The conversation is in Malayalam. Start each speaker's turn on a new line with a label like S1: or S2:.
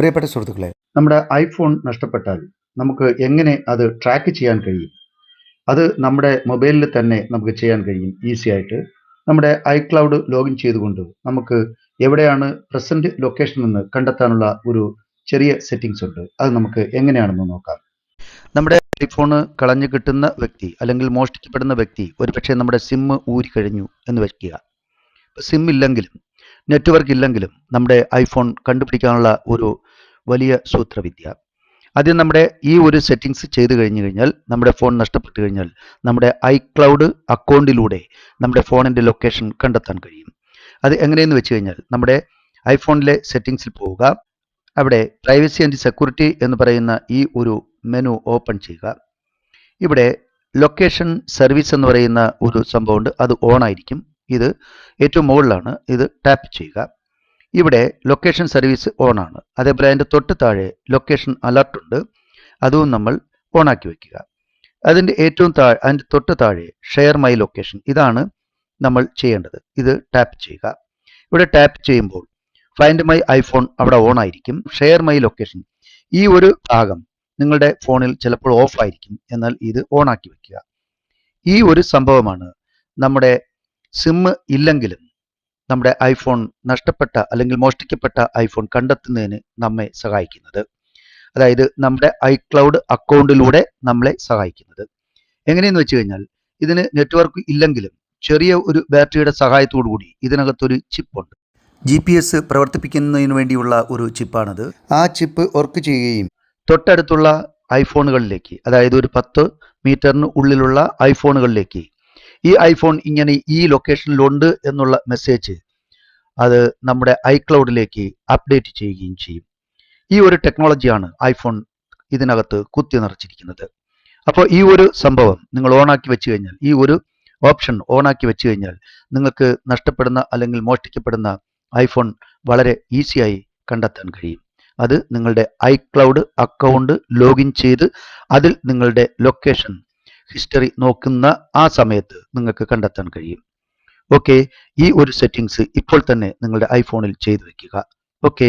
S1: പ്രിയപ്പെട്ട സുഹൃത്തുക്കളെ
S2: നമ്മുടെ ഐഫോൺ നഷ്ടപ്പെട്ടാൽ നമുക്ക് എങ്ങനെ അത് ട്രാക്ക് ചെയ്യാൻ കഴിയും? അത് നമ്മുടെ മൊബൈലിൽ തന്നെ നമുക്ക് ചെയ്യാൻ കഴിയും ഈസി ആയിട്ട്. നമ്മുടെ ഐക്ലൗഡ് ലോഗിൻ ചെയ്തുകൊണ്ട് നമുക്ക് എവിടെയാണ് പ്രസന്റ് ലൊക്കേഷൻ എന്ന് കണ്ടെത്താനുള്ള ഒരു ചെറിയ സെറ്റിംഗ്സ് ഉണ്ട്. അത് നമുക്ക് എങ്ങനെയാണെന്ന് നോക്കാം.
S1: നമ്മുടെ ഐഫോൺ കളഞ്ഞു കിട്ടുന്ന വ്യക്തി അല്ലെങ്കിൽ മോഷ്ടിക്കപ്പെടുന്ന വ്യക്തി ഒരുപക്ഷെ നമ്മുടെ സിം ഊരി കഴിഞ്ഞു എന്ന് വയ്ക്കുക സിം ഇല്ലെങ്കിലും നെറ്റ്വർക്ക് ഇല്ലെങ്കിലും നമ്മുടെ ഐഫോൺ കണ്ടുപിടിക്കാനുള്ള ഒരു വലിയ സൂത്രവിദ്യ. ആദ്യം നമ്മുടെ ഈ ഒരു സെറ്റിങ്സ് ചെയ്തു കഴിഞ്ഞു കഴിഞ്ഞാൽ നമ്മുടെ ഫോൺ നഷ്ടപ്പെട്ടു കഴിഞ്ഞാൽ നമ്മുടെ ഐക്ലൗഡ് അക്കൗണ്ടിലൂടെ നമ്മുടെ ഫോണിന്റെ ലൊക്കേഷൻ കണ്ടെത്താൻ കഴിയും. അത് എങ്ങനെയെന്ന് വെച്ച് കഴിഞ്ഞാൽ നമ്മുടെ ഐഫോണിലെ സെറ്റിങ്സിൽ പോവുക. അവിടെ പ്രൈവസി ആൻഡ് സെക്യൂരിറ്റി എന്ന് പറയുന്ന ഈ ഒരു മെനു ഓപ്പൺ ചെയ്യുക. ഇവിടെ ലൊക്കേഷൻ സർവീസ് എന്ന് പറയുന്ന ഒരു സംഭവമുണ്ട്. അത് ഓൺ ആയിരിക്കും. ഇത് ഏറ്റവും മുകളിലാണ്. ഇത് ടാപ്പ് ചെയ്യുക. ഇവിടെ ലൊക്കേഷൻ സർവീസ് ഓൺ ആണ്. അതേപോലെ അതിന്റെ തൊട്ട് താഴെ ലൊക്കേഷൻ അലർട്ട് ഉണ്ട്. അതും നമ്മൾ ഓണാക്കി വെക്കുക. അതിന്റെ ഏറ്റവും താഴെ അതിന്റെ തൊട്ട് താഴെ ഷെയർ മൈ ലൊക്കേഷൻ ഇതാണ് നമ്മൾ ചെയ്യേണ്ടത്. ഇത് ടാപ്പ് ചെയ്യുക. ഇവിടെ ടാപ്പ് ചെയ്യുമ്പോൾ ഫൈൻഡ് മൈ ഐഫോൺ അവിടെ ഓൺ ആയിരിക്കും. ഷെയർ മൈ ലൊക്കേഷൻ ഈ ഒരു ഭാഗം നിങ്ങളുടെ ഫോണിൽ ചിലപ്പോൾ ഓഫ് ആയിരിക്കും. എന്നാൽ ഇത് ഓൺ ആക്കി വെക്കുക. ഈ ഒരു സംഭവമാണ് നമ്മുടെ സിം ഇല്ലെങ്കിലും നമ്മുടെ ഐഫോൺ നഷ്ടപ്പെട്ട അല്ലെങ്കിൽ മോഷ്ടിക്കപ്പെട്ട ഐഫോൺ കണ്ടെത്തുന്നതിന് നമ്മെ സഹായിക്കുന്നത്. അതായത് നമ്മുടെ ഐക്ലൗഡ് അക്കൗണ്ടിലൂടെ നമ്മളെ സഹായിക്കുന്നത്. എങ്ങനെയെന്ന് വെച്ച് കഴിഞ്ഞാൽ ഇതിന് നെറ്റ്വർക്ക് ഇല്ലെങ്കിലും ചെറിയ ഒരു ബാറ്ററിയുടെ സഹായത്തോടു കൂടി ഇതിനകത്തൊരു ചിപ്പ് ഉണ്ട്. ജി പി എസ് പ്രവർത്തിപ്പിക്കുന്നതിന് വേണ്ടിയുള്ള ഒരു ചിപ്പാണത് ആ ചിപ്പ് വർക്ക് ചെയ്യുകയും തൊട്ടടുത്തുള്ള ഐഫോണുകളിലേക്ക് അതായത് ഒരു പത്ത് മീറ്ററിന് ഉള്ളിലുള്ള ഐഫോണുകളിലേക്ക് ഈ ഐഫോൺ ഇങ്ങനെ ഈ ലൊക്കേഷനിലുണ്ട് എന്നുള്ള മെസ്സേജ് അത് നമ്മുടെ ഐക്ലൗഡിലേക്ക് അപ്ഡേറ്റ് ചെയ്യുകയും ചെയ്യും. ഈ ഒരു ടെക്നോളജിയാണ് ഐഫോൺ ഇതിനകത്ത് കുത്തി നിറച്ചിരിക്കുന്നത്. അപ്പോൾ ഈ ഒരു സംഭവം നിങ്ങൾ ഓണാക്കി വെച്ച് കഴിഞ്ഞാൽ ഈ ഒരു ഓപ്ഷൻ ഓണാക്കി വെച്ച് കഴിഞ്ഞാൽ നിങ്ങൾക്ക് നഷ്ടപ്പെടുന്ന അല്ലെങ്കിൽ മോഷ്ടിക്കപ്പെടുന്ന ഐഫോൺ വളരെ ഈസിയായി കണ്ടെത്താൻ കഴിയും. അത് നിങ്ങളുടെ ഐക്ലൗഡ് അക്കൗണ്ട് ലോഗിൻ ചെയ്ത് അതിൽ നിങ്ങളുടെ ലൊക്കേഷൻ ഹിസ്റ്ററി നോക്കുന്ന ആ സമയത്ത് നിങ്ങൾക്ക് കണ്ടെത്താൻ കഴിയും. ഓക്കെ ഈ ഒരു സെറ്റിങ്സ് ഇപ്പോൾ തന്നെ നിങ്ങളുടെ ഐഫോണിൽ ചെയ്തു വെക്കുക. ഓക്കെ